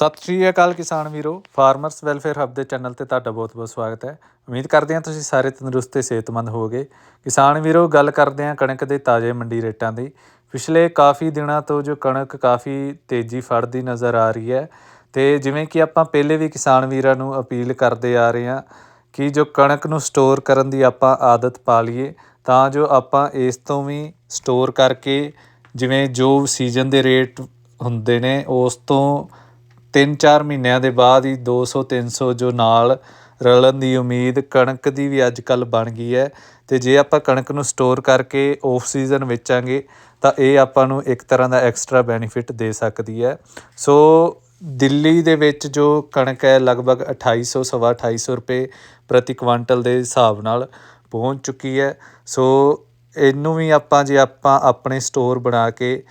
ਸਤਿ ਸ਼੍ਰੀ ਅਕਾਲ ਕਿਸਾਨ ਵੀਰੋ ਫਾਰਮਰਸ ਵੈਲਫੇਅਰ ਹੱਬ ਦੇ ਚੈਨਲ ਤੇ ਤੁਹਾਡਾ ਬਹੁਤ-ਬਹੁਤ ਸਵਾਗਤ ਹੈ। ਉਮੀਦ ਕਰਦੇ ਹਾਂ ਤੁਸੀਂ ਸਾਰੇ ਤੰਦਰੁਸਤ ਤੇ ਸਿਹਤਮੰਦ ਹੋਵੋਗੇ। ਕਿਸਾਨ ਵੀਰੋ, ਗੱਲ ਕਰਦੇ ਹਾਂ ਕਣਕ ਦੇ ਤਾਜ਼ੇ ਮੰਡੀ ਰੇਟਾਂ ਦੀ। ਪਿਛਲੇ ਕਾਫੀ ਦਿਨਾਂ ਤੋਂ ਜੋ ਕਣਕ ਕਾਫੀ ਤੇਜ਼ੀ ਫੜਦੀ ਨਜ਼ਰ ਆ ਰਹੀ ਹੈ ਤੇ ਜਿਵੇਂ ਕਿ ਆਪਾਂ ਪਹਿਲੇ ਵੀ ਕਿਸਾਨ ਵੀਰਾਂ ਨੂੰ ਅਪੀਲ ਕਰਦੇ ਆ ਰਹੇ ਹਾਂ ਕਿ ਜੋ ਕਣਕ ਨੂੰ ਸਟੋਰ ਕਰਨ ਦੀ ਆਪਾਂ ਆਦਤ ਪਾ ਲਈਏ, ਤਾਂ ਜੋ ਆਪਾਂ ਇਸ ਤੋਂ ਵੀ ਸਟੋਰ ਕਰਕੇ ਜਿਵੇਂ ਜੋ ਸੀਜ਼ਨ ਦੇ ਰੇਟ ਹੁੰਦੇ ਨੇ, ਉਸ ਤੋਂ 3-4 ਮਹੀਨਿਆਂ ਦੇ ਬਾਅਦ ਹੀ 200 300 ਜੋ ਨਾਲ ਰਲਣ ਦੀ ਉਮੀਦ ਕਣਕ ਦੀ ਵੀ ਅੱਜ ਕੱਲ ਬਣ ਗਈ ਹੈ। ਤੇ ਜੇ ਆਪਾਂ ਕਣਕ ਨੂੰ ਸਟੋਰ ਕਰਕੇ ਆਫ ਸੀਜ਼ਨ ਵੇਚਾਂਗੇ, ਤਾਂ ਇਹ ਆਪਾਂ ਨੂੰ ਇੱਕ ਤਰ੍ਹਾਂ ਦਾ ਐਕਸਟਰਾ ਬੈਨੀਫਿਟ ਦੇ ਸਕਦੀ ਹੈ। ਸੋ ਦਿੱਲੀ ਦੇ ਵਿੱਚ ਜੋ ਕਣਕ ਹੈ, ਲਗਭਗ 2800 ਸਵਾ 2800 ਰੁਪਏ ਪ੍ਰਤੀ ਕੁਇੰਟਲ ਦੇ ਹਿਸਾਬ ਨਾਲ ਪਹੁੰਚ ਚੁੱਕੀ ਹੈ। ਸੋ ਇਹਨੂੰ ਵੀ ਆਪਾਂ, ਜੇ ਆਪਾਂ ਆਪਣੇ ਸਟੋਰ ਬਣਾ ਕੇ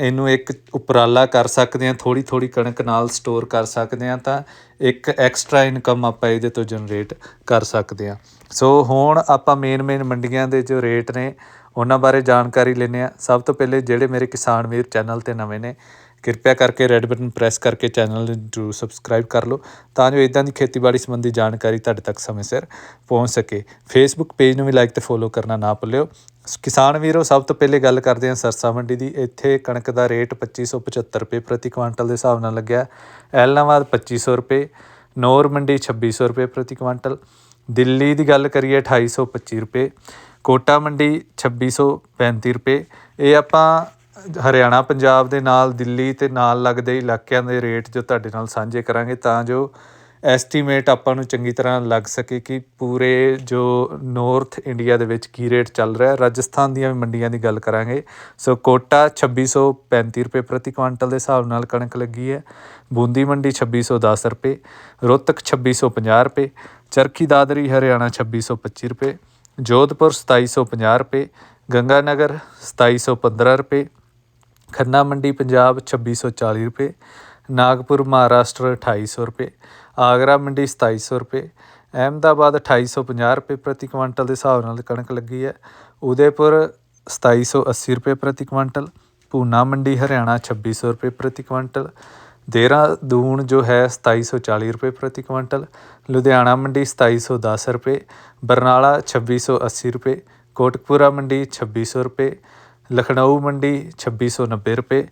ਇਹਨੂੰ ਇੱਕ ਉਪਰਾਲਾ ਕਰ ਸਕਦੇ ਹਾਂ ਥੋੜੀ ਥੋੜੀ ਕਣਕ ਨਾਲ ਸਟੋਰ ਕਰ ਸਕਦੇ ਹਾਂ ਤਾਂ ਇੱਕ ਐਕਸਟਰਾ ਇਨਕਮ ਆਪਾਂ ਇਹਦੇ ਤੋਂ ਜਨਰੇਟ ਕਰ ਸਕਦੇ ਹਾਂ। ਸੋ ਹੁਣ ਆਪਾਂ ਮੇਨ ਮੇਨ ਮੰਡੀਆਂ ਦੇ ਜੋ ਰੇਟ ਨੇ, ਉਹਨਾਂ ਬਾਰੇ ਜਾਣਕਾਰੀ ਲੈਂਦੇ ਹਾਂ। ਸਭ ਤੋਂ ਪਹਿਲੇ ਜਿਹੜੇ ਮੇਰੇ ਕਿਸਾਨ ਵੀਰ ਚੈਨਲ ਤੇ ਨਵੇਂ ਨੇ ਕਿਰਪਾ ਕਰਕੇ ਰੈੱਡ ਬਟਨ ਪ੍ਰੈਸ ਕਰਕੇ ਚੈਨਲ ਨੂੰ ਜਰੂਰ ਸਬਸਕ੍ਰਾਈਬ ਕਰ ਲਓ ਤਾਂ ਜੋ ਇਦਾਂ ਦੀ ਖੇਤੀਬਾੜੀ ਸੰਬੰਧੀ ਜਾਣਕਾਰੀ ਤੁਹਾਡੇ ਤੱਕ ਸਮੇਂ ਸਿਰ ਪਹੁੰਚ ਸਕੇ। ਫੇਸਬੁੱਕ ਪੇਜ ਨੂੰ ਵੀ ਲਾਈਕ ਤੇ ਫੋਲੋ ਕਰਨਾ ਨਾ ਭੁੱਲਿਓ। ਕਿਸਾਨ ਵੀਰੋ, ਸਭ ਤੋਂ ਪਹਿਲੇ ਗੱਲ ਕਰਦੇ ਹਾਂ ਸਰਸਾ ਮੰਡੀ ਦੀ। ਇੱਥੇ ਕਣਕ ਦਾ ਰੇਟ 2575 ਰੁਪਏ ਪ੍ਰਤੀ ਕੁਆਂਟਲ ਦੇ ਹਿਸਾਬ ਨਾਲ ਲੱਗਿਆ। ਐਲਨਾਬਾਦ 2500 ਰੁਪਏ, ਨੌਰ ਮੰਡੀ 2600 ਰੁਪਏ ਪ੍ਰਤੀ ਕੁਆਂਟਲ, ਦਿੱਲੀ ਦੀ ਗੱਲ ਕਰੀਏ 2825 ਰੁਪਏ, ਕੋਟਾ ਮੰਡੀ 2635 ਰੁਪਏ। ਇਹ ਆਪਾਂ ਹਰਿਆਣਾ, ਪੰਜਾਬ ਦੇ ਨਾਲ ਦਿੱਲੀ ਤੇ ਨਾਲ ਲੱਗਦੇ ਇਲਾਕਿਆਂ ਦੇ ਰੇਟ ਜੋ ਤੁਹਾਡੇ ਨਾਲ ਸਾਂਝੇ ਕਰਾਂਗੇ ਤਾਂ ਜੋ ਐਸਟੀਮੇਟ ਆਪਾਂ ਨੂੰ ਚੰਗੀ ਤਰ੍ਹਾਂ ਲੱਗ ਸਕੇ ਕਿ ਪੂਰੇ ਜੋ ਨਾਰਥ ਇੰਡੀਆ ਦੇ ਵਿੱਚ ਕੀ ਰੇਟ ਚੱਲ ਰਿਹਾ ਹੈ ਰਾਜਸਥਾਨ ਦੀਆਂ ਵੀ ਮੰਡੀਆਂ ਦੀ ਗੱਲ ਕਰਾਂਗੇ। ਸੋ ਕੋਟਾ 2635 ਰੁਪਏ ਪ੍ਰਤੀ ਕੁਆਂਟਲ ਦੇ ਹਿਸਾਬ ਨਾਲ ਕਣਕ ਲੱਗੀ ਹੈ। ਬੂੰਦੀ ਮੰਡੀ 2610 ਰੁਪਏ, ਰੋਹਤਕ 2650 ਰੁਪਏ, ਚਰਖੀ ਦਾਦਰੀ ਹਰਿਆਣਾ 2625 ਰੁਪਏ, ਜੋਧਪੁਰ 2750 ਰੁਪਏ, ਗੰਗਾਨਗਰ 2715 ਰੁਪਏ ਖੰਨਾ ਮੰਡੀ ਪੰਜਾਬ 2640 ਰੁਪਏ, ਨਾਗਪੁਰ ਮਹਾਰਾਸ਼ਟਰ 2800 ਰੁਪਏ, ਆਗਰਾ ਮੰਡੀ 2700 ਰੁਪਏ, ਅਹਿਮਦਾਬਾਦ 2850 ਰੁਪਏ ਪ੍ਰਤੀ ਕੁਇੰਟਲ ਦੇ ਹਿਸਾਬ ਨਾਲ ਕਣਕ ਲੱਗੀ ਹੈ। ਉਦੈਪੁਰ 2780 ਰੁਪਏ ਪ੍ਰਤੀ ਕੁਆਂਟਲ ਪੂਨਾ ਮੰਡੀ ਹਰਿਆਣਾ 2600 ਰੁਪਏ ਪ੍ਰਤੀ ਕੁਆਂਟਲ ਦੇਹਰਾਦੂਨ ਜੋ ਹੈ 2740 ਰੁਪਏ ਪ੍ਰਤੀ ਕੁਇੰਟਲ, ਲੁਧਿਆਣਾ ਮੰਡੀ 2710 ਰੁਪਏ, ਬਰਨਾਲਾ 2680 ਰੁਪਏ, ਕੋਟਕਪੂਰਾ ਮੰਡੀ 2600 ਰੁਪਏ ਲਖਨਊ ਮੰਡੀ 2690 ਰੁਪਏ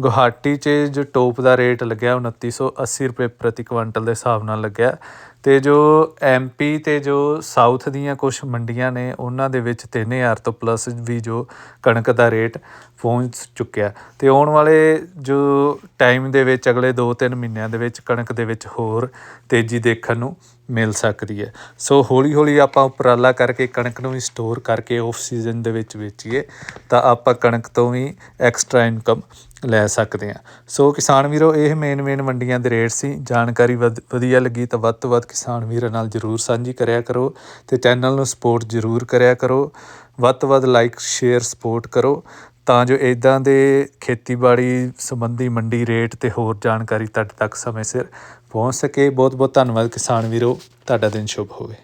ਗੁਹਾਟੀ 'ਚ ਜੋ ਟੋਪ ਦਾ ਰੇਟ ਲੱਗਿਆ 2980 ਰੁਪਏ ਪ੍ਰਤੀ ਕੁਇੰਟਲ ਦੇ ਹਿਸਾਬ ਨਾਲ ਲੱਗਿਆ। ਤੇ ਜੋ ਐਮਪੀ ਤੇ ਜੋ ਸਾਊਥ ਦੀਆਂ ਕੁਝ ਮੰਡੀਆਂ ਨੇ, ਉਹਨਾਂ ਦੇ ਵਿੱਚ 3000 ਤੋਂ ਪਲੱਸ ਵੀ ਜੋ ਕਣਕ ਦਾ ਰੇਟ ਪਹੁੰਚ ਚੁੱਕਿਆ। ਤੇ ਆਉਣ ਵਾਲੇ ਜੋ ਟਾਈਮ ਦੇ ਵਿੱਚ, ਅਗਲੇ 2-3 ਮਹੀਨਿਆਂ ਦੇ ਵਿੱਚ ਕਣਕ ਦੇ ਵਿੱਚ ਹੋਰ ਤੇਜ਼ੀ ਦੇਖਣ ਨੂੰ ਮਿਲ ਸਕਦੀ ਹੈ। ਸੋ ਹੌਲੀ ਹੌਲੀ ਆਪਾਂ ਉਪਰਾਲਾ ਕਰਕੇ ਕਣਕ ਨੂੰ ਵੀ ਸਟੋਰ ਕਰਕੇ ਆਫ ਸੀਜ਼ਨ ਦੇ ਵਿੱਚ ਵੇਚੀਏ, ਤਾਂ ਆਪਾਂ ਕਣਕ ਤੋਂ ਵੀ ਐਕਸਟਰਾ ਇਨਕਮ ਲੈ ਸਕਦੇ ਹਾਂ। ਸੋ ਕਿਸਾਨ ਵੀਰੋ, ਇਹ ਮੇਨ ਮੇਨ ਮੰਡੀਆਂ ਦੇ ਰੇਟ ਸੀ। ਜਾਣਕਾਰੀ ਵਧ- ਵਧੀਆ ਲੱਗੀ ਤਾਂ ਵੱਧ ਤੋਂ ਵੱਧ ਕਿਸਾਨ ਵੀਰਾਂ ਨਾਲ ਜਰੂਰ ਸਾਂਝੀ ਕਰਿਆ ਕਰੋ ਤੇ ਚੈਨਲ ਨੂੰ ਸਪੋਰਟ ਜਰੂਰ ਕਰਿਆ ਕਰੋ। ਵੱਧ ਤੋਂ ਵੱਧ ਲਾਈਕ ਸ਼ੇਅਰ ਸਪੋਰਟ ਕਰੋ ਤਾਂ ਜੋ ਇਦਾਂ ਦੇ ਖੇਤੀਬਾੜੀ ਸੰਬੰਧੀ ਮੰਡੀ ਰੇਟ ਤੇ ਹੋਰ ਜਾਣਕਾਰੀ ਤੁਹਾਡੇ ਤੱਕ ਸਮੇਂ ਸਿਰ ਪਹੁੰਚ ਸਕੇ। ਬਹੁਤ ਬਹੁਤ ਧੰਨਵਾਦ ਕਿਸਾਨ ਵੀਰੋ। ਤੁਹਾਡਾ ਦਿਨ ਸ਼ੁਭ ਹੋਵੇ।